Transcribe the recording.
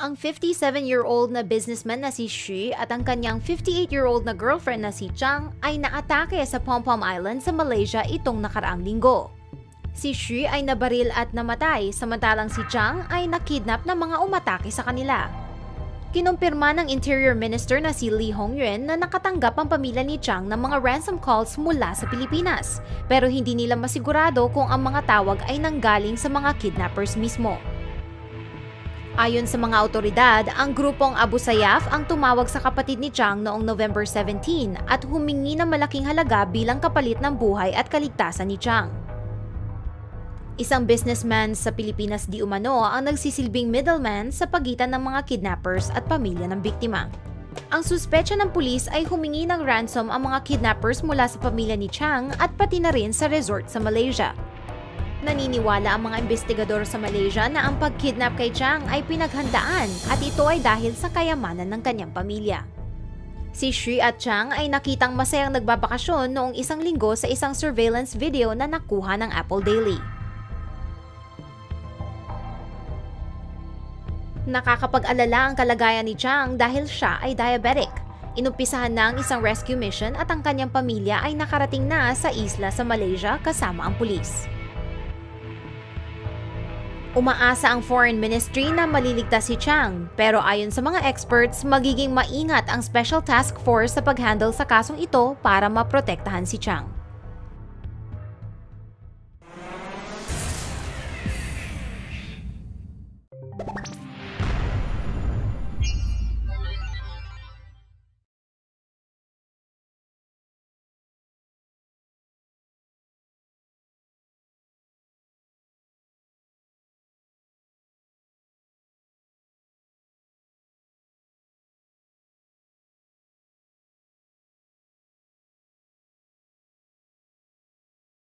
Ang 57-year-old na businessman na si Xu at ang kanyang 58-year-old na girlfriend na si Chang ay naatake sa Pompom Island sa Malaysia itong nakaraang linggo. Si Xu ay nabaril at namatay samantalang si Chang ay nakidnap ng mga umatake sa kanila. Kinumpirma ng Interior Minister na si Lee Hongyuan na nakatanggap ang pamilya ni Chang ng mga ransom calls mula sa Pilipinas, pero hindi nila masigurado kung ang mga tawag ay nanggaling sa mga kidnappers mismo. Ayon sa mga autoridad, ang grupong Abu Sayyaf ang tumawag sa kapatid ni Chang noong November 17 at humingi ng malaking halaga bilang kapalit ng buhay at kaligtasan ni Chang. Isang businessman sa Pilipinas di umano ang nagsisilbing middleman sa pagitan ng mga kidnappers at pamilya ng biktima. Ang suspetsya ng pulis ay humingi ng ransom ang mga kidnappers mula sa pamilya ni Chang at pati na rin sa resort sa Malaysia. Naniniwala ang mga investigador sa Malaysia na ang pagkidnap kay Chang ay pinaghandaan at ito ay dahil sa kayamanan ng kanyang pamilya. Si Shui at Chang ay nakitang masayang nagbabakasyon noong isang linggo sa isang surveillance video na nakuha ng Apple Daily. Nakakapag-alala ang kalagayan ni Chang dahil siya ay diabetic. Inumpisahan na ang isang rescue mission at ang kanyang pamilya ay nakarating na sa isla sa Malaysia kasama ang pulis. Umaasa ang Foreign Ministry na maliligtas si Chang, pero ayon sa mga experts, magiging maingat ang Special Task Force sa paghandle sa kasong ito para maprotektahan si Chang.